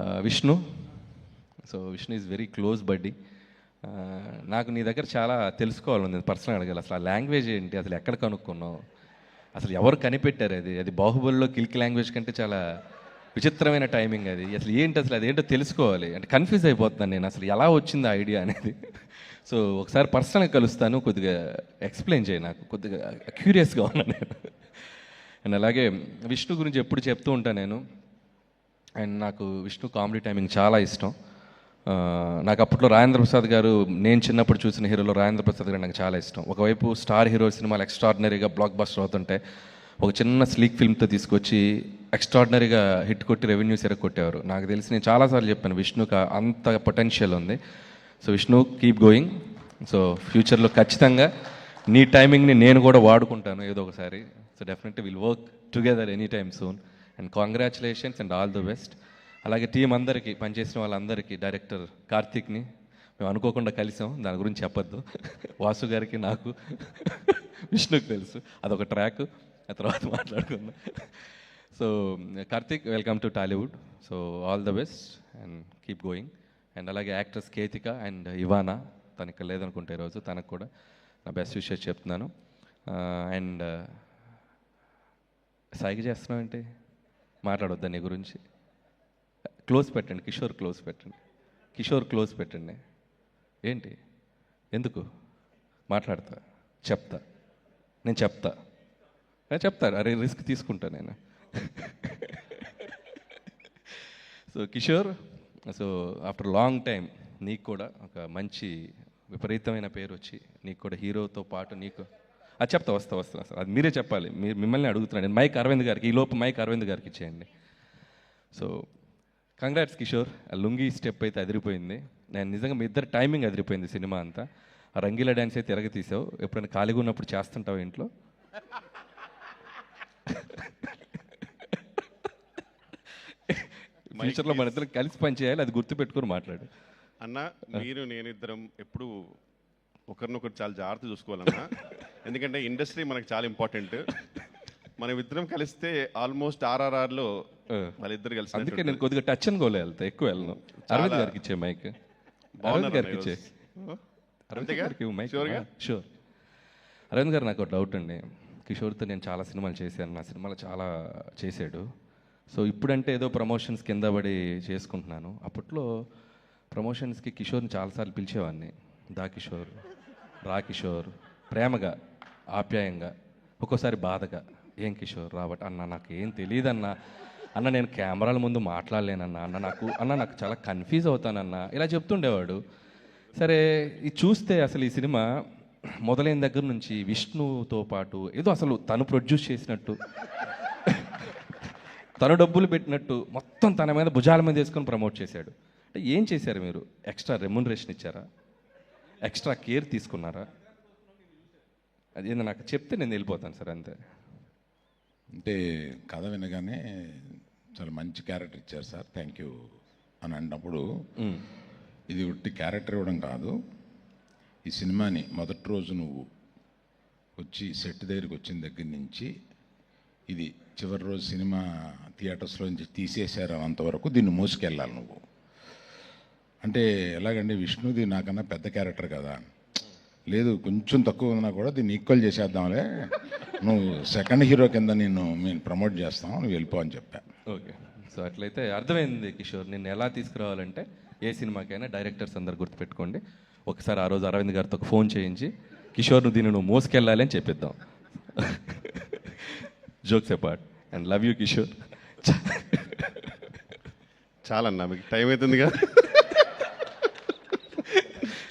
Vishnu. So Vishnu is very close buddy నాకు నీ దగ్గర చాలా తెలుసుకోవాలని పర్సనల్ అడగాలి. అసలు ఆ లాంగ్వేజ్ ఏంటి? అసలు ఎక్కడ కనుక్కున్నావు? అసలు ఎవరు కనిపెట్టారు అది? అది బాహుబలిలో కిల్క్ లాంగ్వేజ్ కంటే చాలా విచిత్రమైన టైమింగ్ అది. అసలు ఏంటి అసలు? అదేంటో తెలుసుకోవాలి. అంటే కన్ఫ్యూజ్ అయిపోతున్నాను నేను. అసలు ఎలా వచ్చింది ఐడియా అనేది? సో ఒకసారి పర్సనల్గా కలుస్తాను. కొద్దిగా ఎక్స్ప్లెయిన్ చేయి నాకు. కొద్దిగా క్యూరియస్గా ఉన్నాను నేను. అండ్ అలాగే విష్ణు గురించి ఎప్పుడు చెప్తూ ఉంటాను నేను. అండ్ నాకు విష్ణు కామెడీ టైమింగ్ చాలా ఇష్టం. నాకు అప్పట్లో రాజేంద్ర ప్రసాద్ గారు నేను చిన్నప్పుడు చూసిన హీరోలో రాజేంద్ర ప్రసాద్ గారు నాకు చాలా ఇష్టం. ఒకవైపు స్టార్ హీరో సినిమాలు ఎక్స్ట్రాడినరీగా బ్లాక్ బస్టర్ అవుతుంటే ఒక చిన్న స్లీక్ ఫిల్మ్తో తీసుకొచ్చి ఎక్స్ట్రాడినరీగా హిట్ కొట్టి రెవెన్యూస్ కొట్టేవారు. నాకు తెలిసి నేను చాలాసార్లు చెప్పాను విష్ణుకి అంత పొటెన్షియల్ ఉంది. So Vishnu keep going so ఫ్యూచర్లో ఖచ్చితంగా నీ టైమింగ్ని నేను కూడా వాడుకుంటాను ఏదో ఒకసారి. So definitely will work together any time soon and congratulations and all the best అలాగే టీం అందరికీ పనిచేసిన వాళ్ళందరికీ డైరెక్టర్ కార్తీక్ని మేము అనుకోకుండా కలిసాం. దాని గురించి చెప్పొద్దు. వాసు గారికి నాకు విష్ణుకి తెలుసు. అదొక ట్రాక్ ఆ తర్వాత మాట్లాడుకుందాం. So Karthik welcome to Tollywood so all the best and keep going and అలాగే యాక్ట్రెస్ కేతిక అండ్ ఇవానా తను ఇక్కడ లేదనుకుంటే ఈరోజు తనకు కూడా నా బెస్ట్ విషయం చెప్తున్నాను. Uh, అండ్ uh, సైగ చేస్తున్నావు ఏంటి మాట్లాడొద్దా నీ గురించి. క్లోజ్ పెట్టండి కిషోర్ క్లోజ్ పెట్టండి. కిషోర్ క్లోజ్ పెట్టండి. ఏంటి? ఎందుకు? మాట్లాడతా చెప్తా. నేను చెప్తా. చెప్తా అరే రిస్క్ తీసుకుంటా నేను. So Kishore so after long time నీకు కూడా ఒక మంచి విపరీతమైన పేరు వచ్చి నీకు కూడా హీరోతో పాటు నీకు అది చెప్తా వస్తా వస్తా వస్తా. అది మీరే చెప్పాలి. మీరు మిమ్మల్ని అడుగుతున్నాను నేను మైక్ అరవింద్ గారికి ఈ లోపు మైక్ అరవింద్ గారికి ఇచ్చేయండి. So congrats Kishore. ఆ లుంగీ స్టెప్ అయితే అదిరిపోయింది. నేను నిజంగా మీ ఇద్దరు టైమింగ్ అదిరిపోయింది సినిమా అంతా. ఆ రంగీల డ్యాన్స్ అయితే తిరగ తీసావు ఎప్పుడైనా ఖాళీగా ఉన్నప్పుడు చేస్తుంటావు ఇంట్లో? ఫ్యూచర్లో మన ఇద్దరం కలిసి పని చేయాలి అది గుర్తుపెట్టుకొని మాట్లాడు. అన్న మీరు నేను ఇద్దరం ఎప్పుడు ఒకరినొకరు చాలా జాగ్రత్త చూసుకోవాలన్న. ఎందుకంటే ఇండస్ట్రీ మనకు చాలా ఇంపార్టెంట్. మనం ఇద్దరం కలిస్తే ఆల్మోస్ట్ ఆర్ఆర్ఆర్లో వాళ్ళిద్దరు కలిసి అందుకే నేను కొద్దిగా టచ్ అండ్ గోలే వెళ్తా ఎక్కువ వెళ్ళను. అరవింద్ గారికి ఇచ్చే మైక్. అరవింద్ గారికి ఇచ్చే. అరవింద్? గారికి మైక్? షూర్. అరవింద్ గారు నాకు డౌట్ అండి. కిషోర్తో నేను చాలా సినిమాలు చేశాను. నా సినిమాలు చాలా చేశాడు. సో ఇప్పుడంటే ఏదో ప్రమోషన్స్ కింద పడి చేసుకుంటున్నాను. అప్పట్లో ప్రమోషన్స్కి కిషోర్ని చాలాసార్లు పిలిచేవాడిని. దా కిషోర్. రా కిషోర్ ప్రేమగా ఆప్యాయంగా ఒక్కోసారి బాధగా ఏం కిషోర్ రాబట్ అన్న నాకు ఏం తెలియదన్నా అన్న నేను కెమెరాల ముందు మాట్లాడలేనన్నా అన్న నాకు అన్న నాకు చాలా కన్ఫ్యూజ్ అవుతానన్న ఇలా చెప్తుండేవాడు. సరే ఇది చూస్తే అసలు ఈ సినిమా మొదలైన దగ్గర నుంచి విష్ణుతో పాటు ఏదో అసలు తను ప్రొడ్యూస్ చేసినట్టు తను డబ్బులు పెట్టినట్టు మొత్తం తన మీద భుజాల మీద వేసుకొని ప్రమోట్ చేశాడు. అంటే ఏం చేశారు మీరు? ఎక్స్ట్రా రెమ్యునరేషన్ ఇచ్చారా? ఎక్స్ట్రా కేర్ తీసుకున్నారా? అది ఏందో నాకు చెప్తే నేను వెళ్ళిపోతాను సార్ అంతే. అంటే కథ వినగానే చాలా మంచి క్యారెక్టర్ ఇచ్చారు సార్ థ్యాంక్ యూ అని అన్నప్పుడు ఇది ఉట్టి క్యారెక్టర్ ఇవ్వడం కాదు ఈ సినిమాని మొదటి రోజు నువ్వు వచ్చి సెట్ దగ్గరికి వచ్చిన దగ్గర నుంచి ఇది చివరి రోజు సినిమా థియేటర్స్లో నుంచి తీసేశారు అంతవరకు దీన్ని మోసుకెళ్ళాలి నువ్వు. అంటే ఎలాగంటే విష్ణుది నాకన్నా పెద్ద క్యారెక్టర్ కదా. లేదు కొంచెం తక్కువ ఉన్నా కూడా దీన్ని ఈక్వల్ చేసేద్దాంలే. నువ్వు సెకండ్ హీరో కింద నేను మేము ప్రమోట్ చేస్తాం నువ్వు వెళ్ళిపో అని చెప్పా. ఓకే. సో అట్లయితే అర్థమైంది కిషోర్ నిన్ను ఎలా తీసుకురావాలంటే ఏ సినిమాకైనా డైరెక్టర్స్ అందరు గుర్తుపెట్టుకోండి. ఒకసారి ఆ రోజు అరవింద్ గారితో ఒక ఫోన్ చేయించి కిషోర్ నువ్వు దీన్ని నువ్వు మోసుకెళ్ళాలి అని చెప్పిద్దాం. Jokes apart and love you Kishore. చాలన్నా మీకు టైం అవుతుందిగా.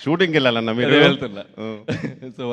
షూటింగ్కి వెళ్ళాలన్నా మీరు వెళ్తున్నా ఆ. సో